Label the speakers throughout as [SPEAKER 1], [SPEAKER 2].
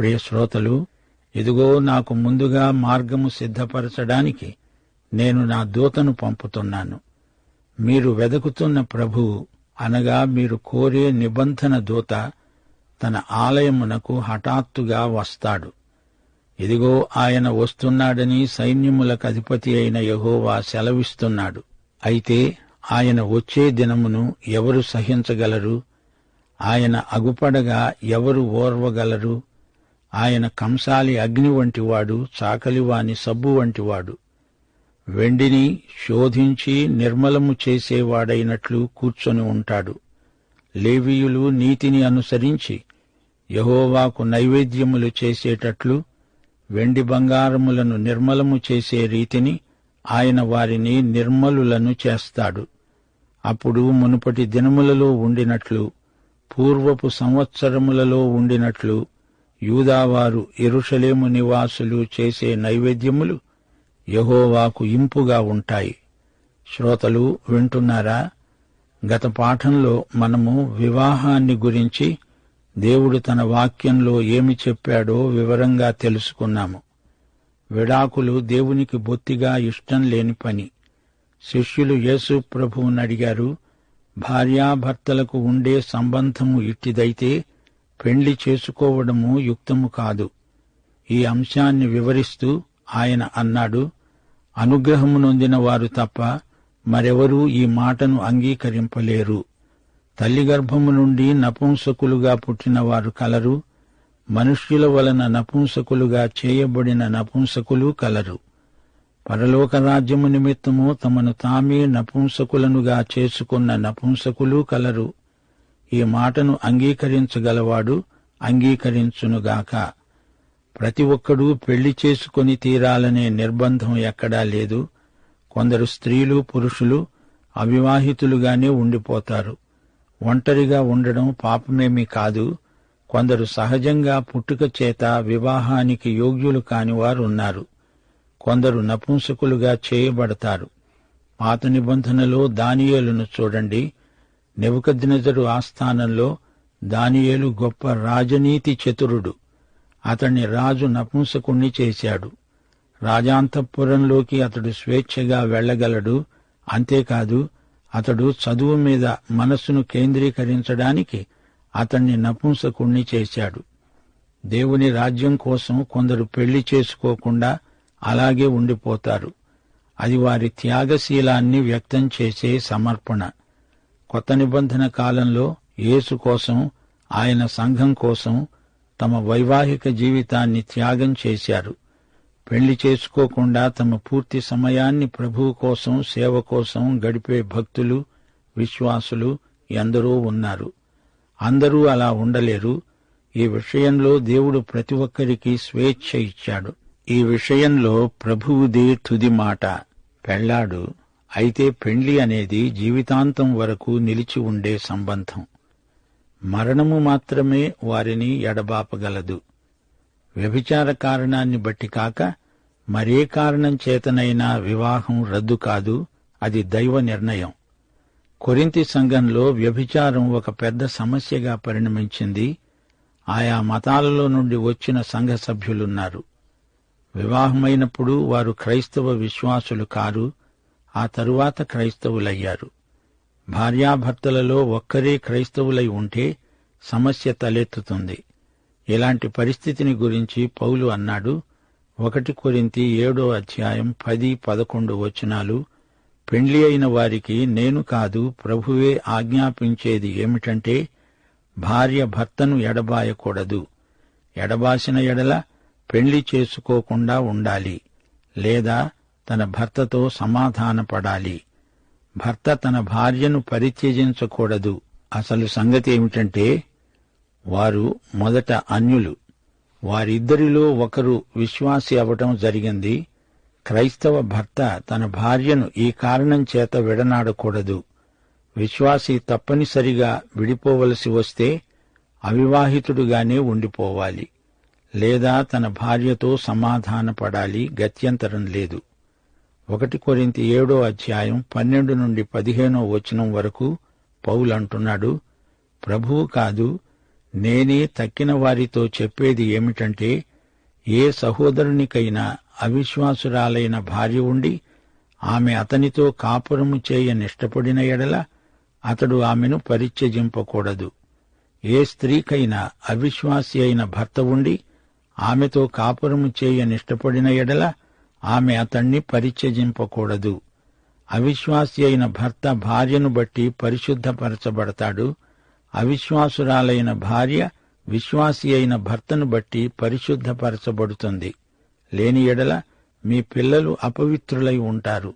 [SPEAKER 1] ప్రియ శ్రోతలు ఇదిగో నాకు ముందుగా మార్గము సిద్ధపరచడానికి నేను నా దూతను పంపుతున్నాను. మీరు వెదకుతున్న ప్రభువు అనగా మీరు కోరే నిబంధన దూత తన ఆలయమునకు హఠాత్తుగా వస్తాడు. ఇదిగో ఆయన వస్తున్నాడని సైన్యములకు అధిపతి అయిన యహోవా సెలవిస్తున్నాడు. అయితే ఆయన వచ్చే దినమును ఎవరు సహించగలరు? ఆయన అగుపడగా ఎవరు ఓర్వగలరు? ఆయన కంసాలి అగ్ని వంటివాడు చాకలివాని సబ్బు వంటివాడు వెండిని శోధించి నిర్మలము చేసేవాడైనట్లు కూర్చొని ఉంటాడు. లేవీయులు నీతిని అనుసరించి యహోవాకు నైవేద్యములు చేసేటట్లు వెండి బంగారములను నిర్మలము చేసే రీతిని ఆయన వారిని నిర్మలులను చేస్తాడు. అప్పుడు మునుపటి దినములలో ఉండినట్లు పూర్వపు సంవత్సరములలో ఉండినట్లు యూదావారు ఎరుషలేము నివాసులు చేసే నైవేద్యములు యహోవాకు ఇంపుగా ఉంటాయి. శ్రోతలు వింటున్నారా? గత పాఠంలో మనము వివాహాన్ని గురించి దేవుడు తన వాక్యంలో ఏమి చెప్పాడో వివరంగా తెలుసుకున్నాము. విడాకులు దేవునికి బొత్తిగా ఇష్టం లేని పని. శిష్యులు యేసు ప్రభువునడిగారు భార్యాభర్తలకు ఉండే సంబంధము ఇట్టిదైతే పెండ్లి చేసుకోవడము యుక్తము కాదు. ఈ అంశాన్ని వివరిస్తూ ఆయన అన్నాడు అనుగ్రహము నొందిన వారు తప్ప మరెవరూ ఈ మాటను అంగీకరింపలేరు. తల్లి గర్భము నుండి నపుంసకులుగా పుట్టిన వారు కలరు మనుష్యుల వలన నపుంసకులుగా చేయబడిన నపుంసకులు కలరు. పరలోక రాజ్యము నిమిత్తము తమను తామే నపుంసకులనుగా చేసుకున్న నపుంసకులు కలరు. ఈ మాటను అంగీకరించగలవాడు అంగీకరించునుగాక. ప్రతి ఒక్కడూ పెళ్ళి చేసుకొని తీరాలనే నిర్బంధం ఎక్కడా లేదు. కొందరు స్త్రీలు పురుషులు అవివాహితులుగానే ఉండిపోతారు. ఒంటరిగా ఉండడం పాపమేమీ కాదు. కొందరు సహజంగా పుట్టుక చేత వివాహానికి యోగ్యులు కానివారు ఉన్నారు కొందరు నపుంసకులుగా చేయబడతారు. పాత నిబంధనలో దానియేలును చూడండి. నెబుకద్నెజరు ఆస్థానంలో దానియేలు గొప్ప రాజనీతి చతురుడు. అతణ్ణి రాజు నపుంసకుణ్ణి చేశాడు. రాజాంతఃపురంలోకి అతడు స్వేచ్ఛగా వెళ్ళగలడు. అంతేకాదు అతడు చదువు మీద మనస్సును కేంద్రీకరించడానికి అతణ్ణి నపుంసకుణ్ణి చేశాడు. దేవుని రాజ్యం కోసం కొందరు పెళ్ళి చేసుకోకుండా అలాగే ఉండిపోతారు. అది వారి త్యాగశీలాన్ని వ్యక్తం చేసే సమర్పణ. కొత్త నిబంధన కాలంలో యేసు కోసం ఆయన సంఘం కోసం తమ వైవాహిక జీవితాన్ని త్యాగం చేశారు. పెళ్ళి చేసుకోకుండా తమ పూర్తి సమయాన్ని ప్రభువు కోసం సేవ కోసం గడిపే భక్తులు విశ్వాసులు ఎందరో ఉన్నారు. అందరూ అలా ఉండలేరు. ఈ విషయంలో దేవుడు ప్రతి ఒక్కరికి స్వేచ్ఛ ఇచ్చాడు. ఈ విషయంలో ప్రభువుదే తుది మాట. పెళ్ళాడు అయితే పెండ్లి అనేది జీవితాంతం వరకు నిలిచి ఉండే సంబంధం. మరణము మాత్రమే వారిని ఎడబాపగలదు. వ్యభిచార కారణాన్ని బట్టి కాక మరే కారణం చేతనైనా వివాహం రద్దు కాదు అది దైవ నిర్ణయం. కొరింతి సంఘంలో వ్యభిచారం ఒక పెద్ద సమస్యగా పరిణమించింది. ఆయా మతాలలో నుండి వచ్చిన సంఘ సభ్యులున్నారు వివాహమైనప్పుడు వారు క్రైస్తవ విశ్వాసులు కారు ఆ తరువాత క్రైస్తవులయ్యారు. భార్యాభర్తలలో ఒక్కరే క్రైస్తవులై ఉంటే సమస్య తలెత్తుతుంది. ఇలాంటి పరిస్థితిని గురించి పౌలు అన్నాడు. ఒకటి కొరింతి ఏడో అధ్యాయం పది పదకొండు వచనాలు పెండ్లి అయిన వారికి నేను కాదు ప్రభువే ఆజ్ఞాపించేది ఏమిటంటే భార్య భర్తను ఎడబాయకూడదు. ఎడబాసిన ఎడల పెళ్ళి చేసుకోకుండా ఉండాలి. లేదా తన భర్తతో సమాధానపడాలి. భర్త తన భార్యను పరిత్యజించకూడదు. అసలు సంగతి ఏమిటంటే వారు మొదట అన్యులు. వారిద్దరిలో ఒకరు విశ్వాసి అవటం జరిగింది. క్రైస్తవ భర్త తన భార్యను ఈ కారణం చేత విడనాడకూడదు. విశ్వాసి తప్పనిసరిగా విడిపోవలసి వస్తే అవివాహితుడుగానే ఉండిపోవాలి. లేదా తన భార్యతో సమాధానపడాలి. గత్యంతరం లేదు. ఒకటి కొరింతి ఏడో అధ్యాయం పన్నెండు నుండి పదిహేనో వచనం వరకు పౌలంటున్నాడు ప్రభువు కాదు నేనే తక్కిన వారితో చెప్పేది ఏమిటంటే ఏ సహోదరునికైనా అవిశ్వాసురాలైన భార్య ఉండి ఆమె అతనితో కాపురము చేయనిష్టపడిన ఎడల అతడు ఆమెను పరిత్యజింపకూడదు. ఏ స్త్రీకైనా అవిశ్వాసి అయిన భర్త ఉండి ఆమెతో కాపురము చేయనిష్టపడిన ఎడల ఆమె అతణ్ణి పరిత్యజింపకూడదు. అవిశ్వాసి అయిన భర్త భార్యను బట్టి పరిశుద్ధపరచబడతాడు. అవిశ్వాసురాలైన భార్య విశ్వాసి అయిన భర్తను బట్టి పరిశుద్ధపరచబడుతుంది. లేని ఎడల మీ పిల్లలు అపవిత్రులై ఉంటారు.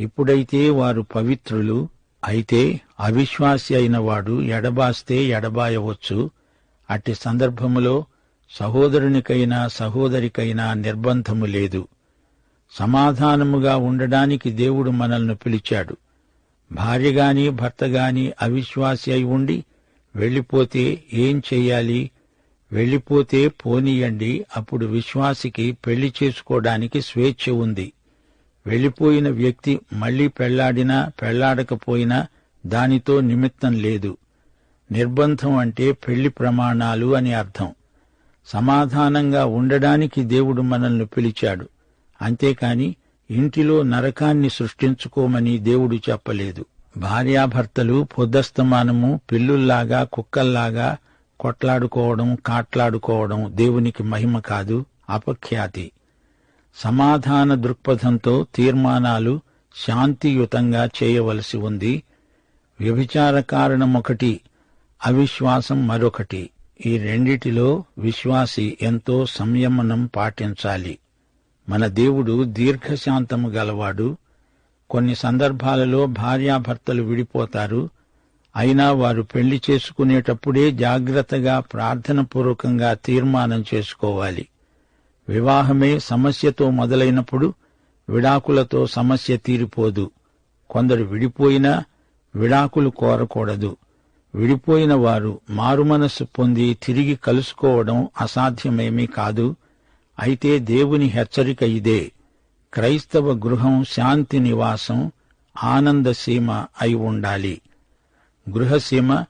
[SPEAKER 1] ఇప్పుడైతే వారు పవిత్రులు అయితే అవిశ్వాసి అయిన వాడు ఎడబాస్తే ఎడబాయవచ్చు. అట్టి సందర్భములో సహోదరునికైనా సహోదరికైనా నిర్బంధము లేదు. సమాధానముగా ఉండడానికి దేవుడు మనల్ని పిలిచాడు. భార్యగాని భర్తగాని అవిశ్వాసి అయి ఉండి వెళ్ళిపోతే ఏం చెయ్యాలి వెళ్ళిపోతే పోనీయండి అప్పుడు విశ్వాసికి పెళ్ళి చేసుకోవడానికి స్వేచ్ఛ ఉంది. వెళ్ళిపోయిన వ్యక్తి మళ్ళీ పెళ్ళాడినా పెళ్ళాడకపోయినా దానితో నిమిత్తం లేదు. నిర్బంధం అంటే పెళ్ళి ప్రమాణాలు అని అర్థం. సమాధానంగా ఉండడానికి దేవుడు మనల్ని పిలిచాడు. అంతేకాని ఇంటిలో నరకాన్ని సృష్టించుకోమని దేవుడు చెప్పలేదు. భార్యాభర్తలు పొద్దస్తమానము పిల్లుల్లాగా కుక్కల్లాగా కొట్లాడుకోవడం కాట్లాడుకోవడం దేవునికి మహిమ కాదు అపఖ్యాతి. సమాధాన దృక్పథంతో తీర్మానాలు శాంతియుతంగా చేయవలసి ఉంది. వ్యభిచార కారణమొకటి అవిశ్వాసం మరొకటి. ఈ రెండిటిలో విశ్వాసి ఎంతో సంయమనం పాటించాలి. మన దేవుడు దీర్ఘశాంతము గలవాడు. కొన్ని సందర్భాలలో భార్యాభర్తలు విడిపోతారు. అయినా వారు పెళ్ళి చేసుకునేటప్పుడే జాగ్రత్తగా ప్రార్థనపూర్వకంగా తీర్మానం చేసుకోవాలి. వివాహమే సమస్యతో మొదలైనప్పుడు విడాకులతో సమస్య తీరిపోదు. కొందరు విడిపోయినా విడాకులు కోరకూడదు. విడిపోయిన వారు మారుమనస్సు పొంది తిరిగి కలుసుకోవడం అసాధ్యమేమీ కాదు. అయితే దేవుని హెచ్చరిక ఇదే. క్రైస్తవ గృహం శాంతి నివాసం ఆనందసీమ అయి ఉండాలి. గృహసీమ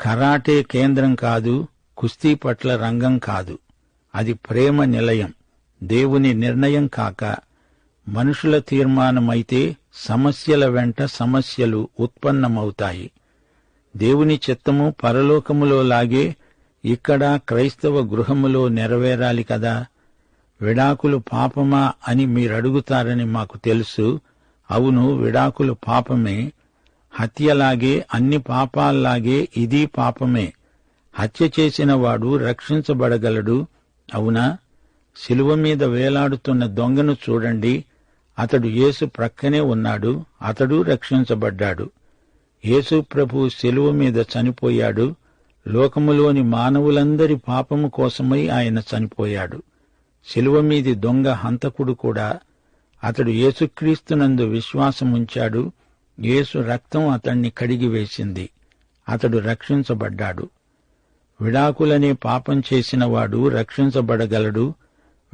[SPEAKER 1] కరాటే కేంద్రం కాదు కుస్తీ పట్ల రంగం కాదు. అది ప్రేమ నిలయం దేవుని నిర్ణయం కాక. మనుషుల తీర్మానమైతే సమస్యల వెంట సమస్యలు ఉత్పన్నమవుతాయి. దేవుని చిత్తము పరలోకములో లాగే ఇక్కడ క్రైస్తవ గృహములో నెరవేరాలి కదా? విడాకులు పాపమా అని మీరడుగుతారని మాకు తెలుసు. అవును విడాకులు పాపమే. హత్యలాగే అన్ని పాపాల్లాగే ఇది పాపమే. హత్య చేసిన వాడు రక్షించబడగలడు. అవునా? శిలువ మీద వేలాడుతున్న దొంగను చూడండి. అతడు యేసు ప్రక్కనే ఉన్నాడు. అతడు రక్షించబడ్డాడు. యేసు ప్రభు శిలువ మీద చనిపోయాడు. లోకములోని మానవులందరి పాపము కోసమై ఆయన చనిపోయాడు. శిలువ మీది దొంగ హంతకుడు కూడా అతడు యేసుక్రీస్తునందు విశ్వాసముంచాడు. యేసు రక్తం అతణ్ణి కడిగివేసింది అతడు రక్షించబడ్డాడు. విడాకులనే పాపం చేసినవాడు రక్షించబడగలడు.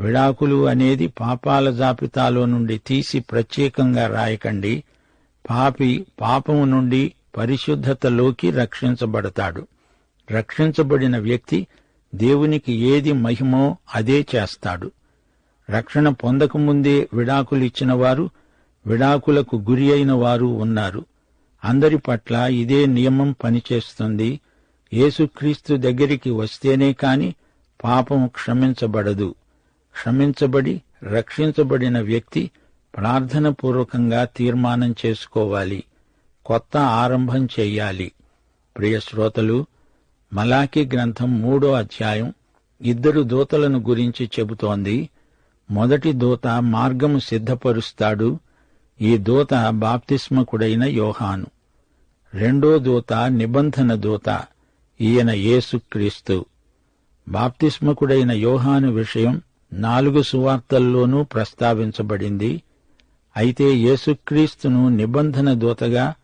[SPEAKER 1] విడాకులు అనేది పాపాల జాబితాలో నుండి తీసి ప్రత్యేకంగా రాయకండి. పాపి పాపము నుండి పరిశుద్ధతలోకి రక్షించబడతాడు. రక్షించబడిన వ్యక్తి దేవునికి ఏది మహిమో అదే చేస్తాడు. రక్షణ పొందకముందే విడాకులిచ్చిన వారు విడాకులకు గురి అయిన వారు ఉన్నారు. అందరి పట్ల ఇదే నియమం పనిచేస్తుంది. యేసుక్రీస్తు దగ్గరికి వస్తేనే కాని పాపం క్షమించబడదు. క్షమించబడి రక్షించబడిన వ్యక్తి ప్రార్థనపూర్వకంగా తీర్మానం చేసుకోవాలి. కొత్త ఆరంభం చెయ్యాలి ప్రియశ్రోతలు శ్రోతలు మలాకి గ్రంథం మూడో అధ్యాయం ఇద్దరు దూతలను గురించి చెబుతోంది. మొదటి దూత మార్గము సిద్ధపరుస్తాడు. ఈ దూత బాప్తిస్మకుడైన యోహాను. రెండో దూత నిబంధన దూత ఈయన యేసుక్రీస్తు బాప్తిస్మకుడైన యోహాను విషయం నాలుగు సువార్తల్లోనూ ప్రస్తావించబడింది. అయితే యేసుక్రీస్తును నిబంధన దూతగా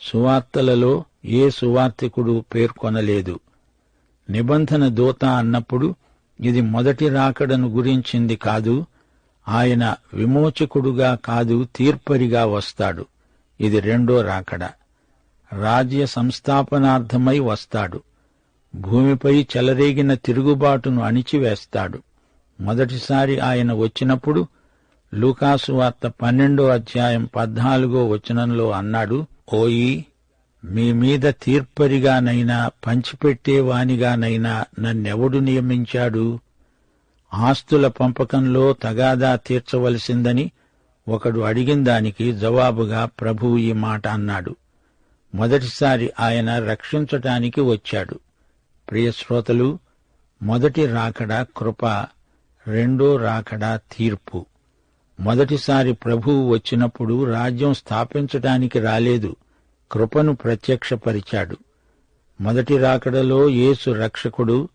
[SPEAKER 1] సువార్తలలో ఏ సువార్తికుడు పేర్కొనలేదు. నిబంధన దూత అన్నప్పుడు ఇది మొదటి రాకడను గురించింది కాదు ఆయన విమోచకుడుగా కాదు తీర్పరిగా వస్తాడు. ఇది రెండో రాకడ. రాజ్య సంస్థాపనార్థమై వస్తాడు. భూమిపై చెలరేగిన తిరుగుబాటును అణిచివేస్తాడు. మొదటిసారి ఆయన వచ్చినప్పుడు లూకాసు వార్త పన్నెండో అధ్యాయం పద్నాలుగో వచనంలో అన్నాడు ఓయి మీ మీద తీర్పరిగానైనా పంచిపెట్టేవానిగానైనా నన్నెవడు నియమించాడు? ఆస్తుల పంపకంలో తగాదా తీర్చవలసిందని ఒకడు అడిగిన దానికి జవాబుగా ప్రభువు ఈ మాట అన్నాడు. మొదటిసారి ఆయన రక్షించటానికి వచ్చాడు. ప్రియశ్రోతలు మొదటి రాకడ కృప రెండో రాకడ తీర్పు. మొదటిసారి ప్రభువు వచ్చినప్పుడు రాజ్యం స్థాపించటానికి రాలేదు. కృపను ప్రత్యక్షపరిచాడు. మొదటి రాకడలో యేసు రక్షకుడు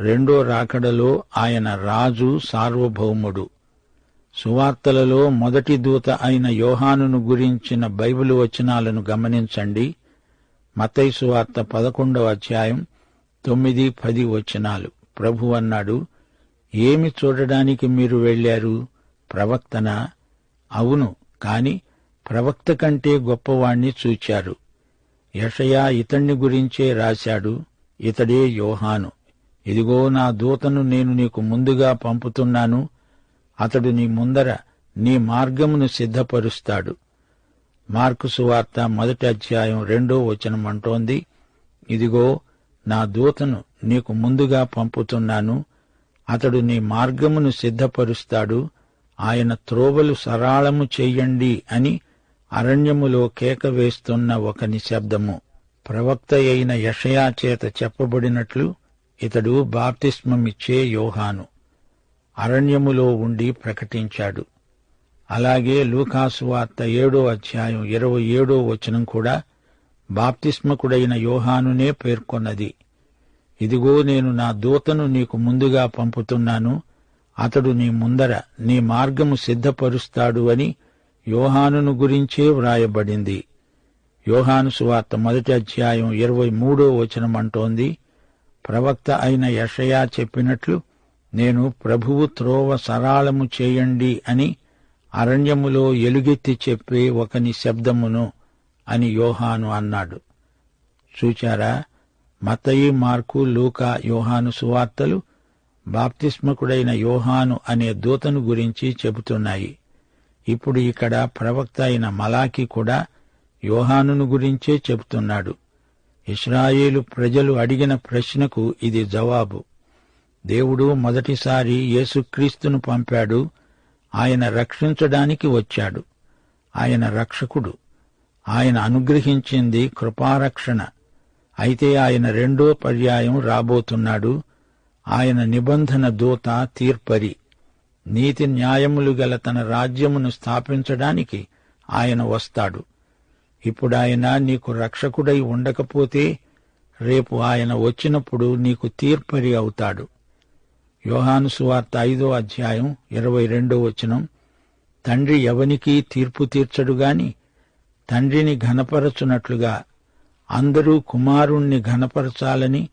[SPEAKER 1] రెండో రాకడలో ఆయన రాజు సార్వభౌముడు. సువార్తలలో మొదటి దూత అయిన యోహానును గురించిన బైబిల్ వచనాలను గమనించండి. మతై సువార్త పదకొండవ అధ్యాయం తొమ్మిది పది వచనాలు. ప్రభు అన్నాడు ఏమి చూడడానికి మీరు వెళ్ళారు ప్రవక్తన? అవును కాని ప్రవక్త కంటే గొప్పవాణ్ణి చూచారు. యషయా ఇతణ్ణి గురించే రాశాడు ఇతడే యోహాను. ఇదిగో నా దూతను నేను నీకు ముందుగా పంపుతున్నాను అతడు నీ ముందర నీ మార్గమును సిద్ధపరుస్తాడు. మార్కు సువార్త మొదటి అధ్యాయం రెండో వచనం అంటోంది ఇదిగో నా దూతను నీకు ముందుగా పంపుతున్నాను అతడు నీ మార్గమును సిద్ధపరుస్తాడు ఆయన త్రోవలు సరాళము చెయ్యండి అని అరణ్యములో కేక వేస్తున్న ఒక నిశ్శబ్దము ప్రవక్త అయిన యషయా చేత చెప్పబడినట్లు ఇతడు బాప్తిస్మమిచ్చే యోహాను. అరణ్యములో ఉండి ప్రకటించాడు. అలాగే లూకాసు వార్త ఏడో అధ్యాయం ఇరవై ఏడో వచనం కూడా బాప్తిస్మకుడైన యోహానునే పేర్కొన్నది. ఇదిగో నేను నా దూతను నీకు ముందుగా పంపుతున్నాను. అతడు నీ ముందర నీ మార్గము సిద్ధపరుస్తాడు అని యోహానును గురించే వ్రాయబడింది. యోహాను సువార్త మొదటి అధ్యాయం ఇరవై మూడో వచనమంటోంది ప్రవక్త అయిన యషయా చెప్పినట్లు నేను ప్రభువు త్రోవ సరాళము చేయండి అని అరణ్యములో ఎలుగెత్తి చెప్పే ఒకని శబ్దమును అని యోహాను అన్నాడు. చూచారా మతయి మార్కు లూకా యోహాను సువార్తలు బాప్తిస్మకుడైన యోహాను అనే దూతను గురించి చెబుతున్నాయి. ఇప్పుడు ఇక్కడ ప్రవక్త అయిన మలాకి కూడా యోహానును గురించే చెబుతున్నాడు. ఇస్రాయేలు ప్రజలు అడిగిన ప్రశ్నకు ఇది జవాబు. దేవుడు మొదటిసారి యేసుక్రీస్తును పంపాడు. ఆయన రక్షించడానికి వచ్చాడు. ఆయన రక్షకుడు. ఆయన అనుగ్రహించింది కృపారక్షణ. అయితే ఆయన రెండో పర్యాయం రాబోతున్నాడు. ఆయన నిబంధన దూత తీర్పరి. నీతి న్యాయములు గల తన రాజ్యమును స్థాపించడానికి ఆయన వస్తాడు. ఇప్పుడాయన నీకు రక్షకుడై ఉండకపోతే రేపు ఆయన వచ్చినప్పుడు నీకు తీర్పరి అవుతాడు. యోహాను సువార్త ఐదో అధ్యాయం ఇరవై రెండో వచనం తండ్రి ఎవనికీ తీర్పు తీర్చడు గాని తండ్రిని ఘనపరచునట్లుగా అందరూ కుమారుణ్ణి ఘనపరచాలని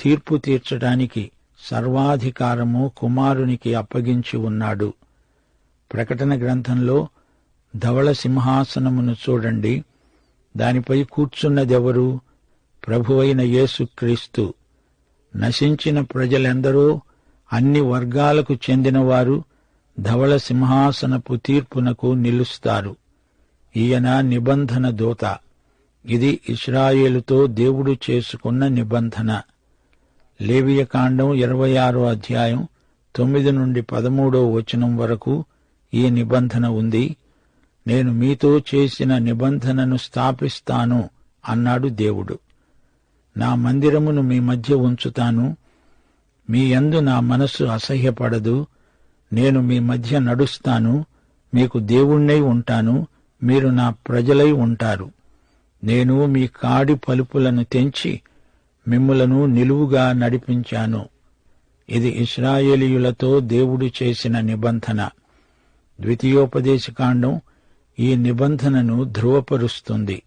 [SPEAKER 1] తీర్పు తీర్చడానికి సర్వాధికారము కుమారునికి అప్పగించి ఉన్నాడు. ప్రకటన గ్రంథంలో ధవళ సింహాసనమును చూడండి. దానిపై కూర్చున్నదెవరు? ప్రభువైన యేసుక్రీస్తు. నశించిన ప్రజలెందరో? అన్ని వర్గాలకు చెందినవారు ధవళ సింహాసనపు తీర్పునకు నిలుస్తారు. ఈయన నిబంధన దూత. ఇది ఇస్రాయేలుతో దేవుడు చేసుకున్న నిబంధన. లేవియకాండం ఇరవై ఆరో అధ్యాయం తొమ్మిది నుండి పదమూడో వచనం వరకు ఈ నిబంధన ఉంది. నేను మీతో చేసిన నిబంధనను స్థాపిస్తాను అన్నాడు దేవుడు. నా మందిరమును మీ మధ్య ఉంచుతాను. మీ యందు నా మనస్సు అసహ్యపడదు. నేను మీ మధ్య నడుస్తాను. మీకు దేవుణ్ణై ఉంటాను. మీరు నా ప్రజలై ఉంటారు. నేను మీ కాడి పలుపులను తెంచి మిమ్ములను నిలువుగా నడిపించాను. ఇది ఇస్రాయేలీయులతో దేవుడు చేసిన నిబంధన. ద్వితీయోపదేశకాండం ఈ నిబంధనను ధృవపరుస్తుంది.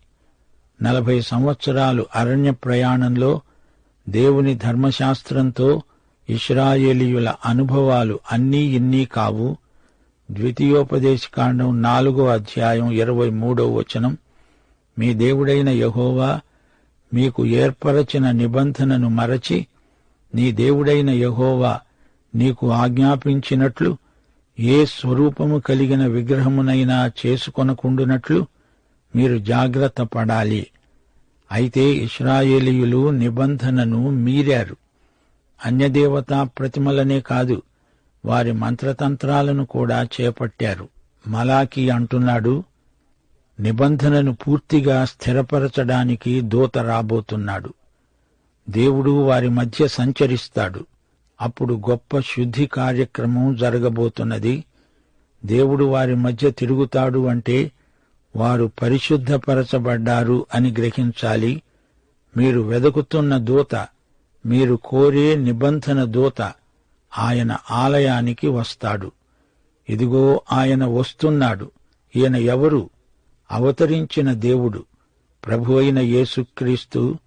[SPEAKER 1] నలభై సంవత్సరాలు అరణ్య ప్రయాణంలో దేవుని ధర్మశాస్త్రంతో ఇస్రాయేలీయుల అనుభవాలు అన్నీ ఇన్నీ కావు. ద్వితీయోపదేశకాండం నాలుగో అధ్యాయం ఇరవై మూడో వచనం. మీ దేవుడైన యహోవా మీకు ఏర్పరచిన నిబంధనను మరచి నీ దేవుడైన యహోవా నీకు ఆజ్ఞాపించినట్లు ఏ స్వరూపము కలిగిన విగ్రహమునైనా చేసుకొనకుండునట్లు మీరు జాగ్రత్త పడాలి. అయితే ఇస్రాయేలీయులు నిబంధనను మీరారు. అన్యదేవతా ప్రతిమలనే కాదు వారి మంత్రతంత్రాలను కూడా చేపట్టారు. మలాకి అంటున్నాడు నిబంధనను పూర్తిగా స్థిరపరచడానికి దూత రాబోతున్నాడు దేవుడు వారి మధ్య సంచరిస్తాడు. అప్పుడు గొప్ప శుద్ధి కార్యక్రమం జరగబోతున్నది. దేవుడు వారి మధ్య తిరుగుతాడు అంటే వారు పరిశుద్ధపరచబడ్డారు అని గ్రహించాలి. మీరు వెదకుతున్న దూత మీరు కోరే నిబంధన దూత ఆయన ఆలయానికి వస్తాడు. ఇదిగో ఆయన వస్తున్నాడు. ఈయన ఎవరు? అవతరించిన దేవుడు ప్రభు అయిన యేసుక్రీస్తు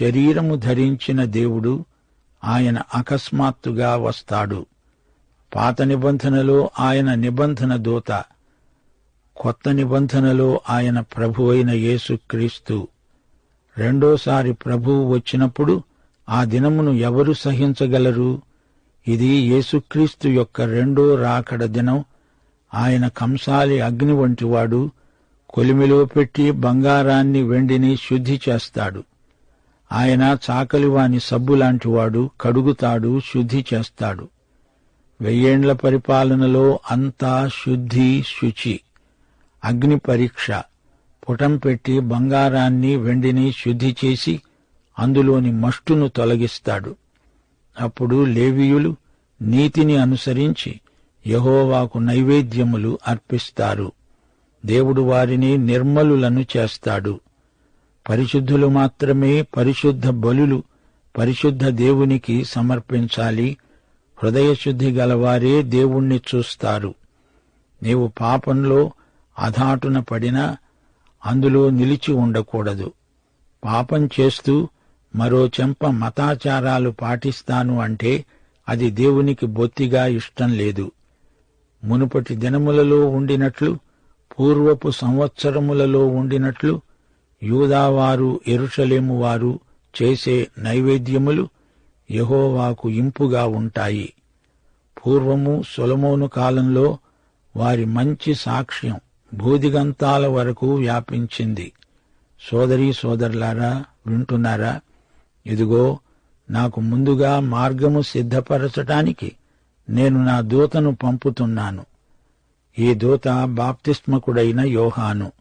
[SPEAKER 1] శరీరము ధరించిన దేవుడు ఆయన అకస్మాత్తుగా వస్తాడు. పాత నిబంధనలో ఆయన నిబంధన దూత కొత్త నిబంధనలో ఆయన ప్రభు అయిన యేసుక్రీస్తు. రెండోసారి ప్రభువు వచ్చినప్పుడు ఆ దినమును ఎవరు సహించగలరు? ఇది యేసుక్రీస్తు యొక్క రెండో రాకడ దినం. ఆయన కంసాలి అగ్ని వంటివాడు కొలిమిలో పెట్టి బంగారాన్ని వెండిని శుద్ధి చేస్తాడు. ఆయన చాకలివాని సబ్బులాంటివాడు కడుగుతాడు శుద్ధి చేస్తాడు. వెయ్యేండ్ల పరిపాలనలో అంతా శుద్ధి శుచి అగ్ని పరీక్ష. పుటం పెట్టి బంగారాన్ని వెండిని శుద్ధి చేసి అందులోని మష్టును తొలగిస్తాడు. అప్పుడు లేవీయులు నీతిని అనుసరించి యహోవాకు నైవేద్యములు అర్పిస్తారు. దేవుడు వారిని నిర్మలులను చేస్తాడు. పరిశుద్ధులు మాత్రమే పరిశుద్ధ బలులు పరిశుద్ధ దేవునికి సమర్పించాలి. హృదయశుద్ధి గలవారే దేవుణ్ణి చూస్తారు. నీవు పాపంలో అధాటున పడినా అందులో నిలిచి ఉండకూడదు. పాపం చేస్తూ మరో చెంప మతాచారాలు పాటిస్తాను అంటే అది దేవునికి బొత్తిగా ఇష్టం లేదు. మునుపటి దినములలో ఉండినట్లు పూర్వపు సంవత్సరములలో ఉండినట్లు యూదావారు ఎరుషలేము వారు చేసే నైవేద్యములు యహోవాకు ఇంపుగా ఉంటాయి. పూర్వము సొలమోను కాలంలో వారి మంచి సాక్ష్యం భూదిగంతాల వరకు వ్యాపించింది. సోదరీ సోదరులారా వింటున్నారా? ఇదిగో నాకు ముందుగా మార్గము సిద్ధపరచటానికి నేను నా దూతను పంపుతున్నాను. ఈ దూత బాప్తిస్మకుడైన యోహాను.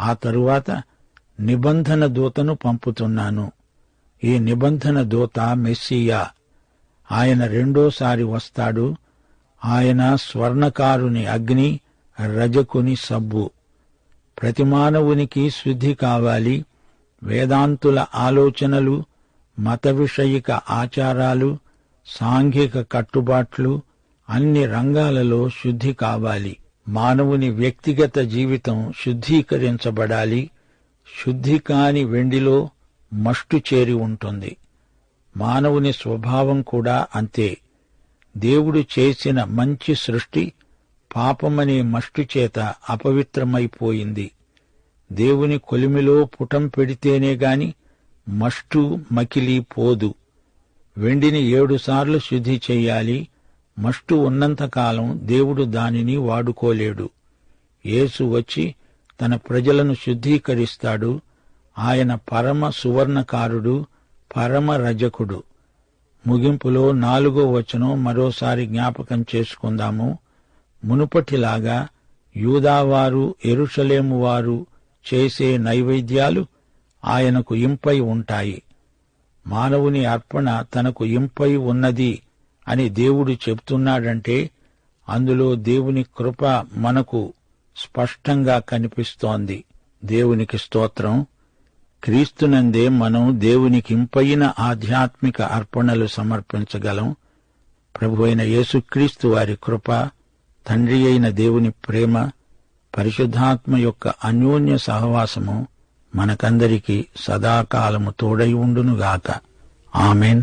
[SPEAKER 1] ఆ తరువాత నిబంధన దూతను పంపుతున్నాను. ఈ నిబంధన దూత మెస్సియా. ఆయన రెండోసారి వస్తాడు. ఆయన స్వర్ణకారుని అగ్ని రజకుని సబ్బు. ప్రతి మానవునికి శుద్ధి కావాలి. వేదాంతుల ఆలోచనలు మత విషయిక ఆచారాలు సాంఘిక కట్టుబాట్లు అన్ని రంగాలలో శుద్ధి కావాలి. మానవుని వ్యక్తిగత జీవితం శుద్ధీకరించబడాలి. శుద్ధి కాని వెండిలో మష్టు చేరి ఉంటుంది. మానవుని స్వభావం కూడా అంతే. దేవుడు చేసిన మంచి సృష్టి పాపమనే మష్టు చేత అపవిత్రమైపోయింది. దేవుని కొలిమిలో పుటం పెడితేనే గాని మష్టు మకిలి పోదు వెండిని ఏడుసార్లు శుద్ధి చెయ్యాలి మష్టు ఉన్నంతకాలం దేవుడు దానిని వాడుకోలేడు. యేసు వచ్చి తన ప్రజలను శుద్ధీకరిస్తాడు. ఆయన పరమ సువర్ణకారుడు పరమ రజకుడు. ముగింపులో నాలుగో వచనం మరోసారి జ్ఞాపకం చేసుకుందాము. మునుపటిలాగా యూదావారు ఎరుషలేము వారు చేసే నైవేద్యాలు ఆయనకు ఇంపై ఉంటాయి. మానవుని అర్పణ తనకు ఇంపై ఉన్నది. అని దేవుడు చెప్తున్నాడంటే అందులో దేవుని కృప మనకు స్పష్టంగా కనిపిస్తోంది. దేవునికి స్తోత్రం. క్రీస్తునందే మనం దేవునికి ఇంపైన ఆధ్యాత్మిక అర్పణలు సమర్పించగలం. ప్రభు అయిన యేసుక్రీస్తు వారి కృప తండ్రి అయిన దేవుని ప్రేమ పరిశుద్ధాత్మ యొక్క అన్యోన్య సహవాసము మనకందరికీ సదాకాలము తోడై ఉండునుగాక. ఆమెన్.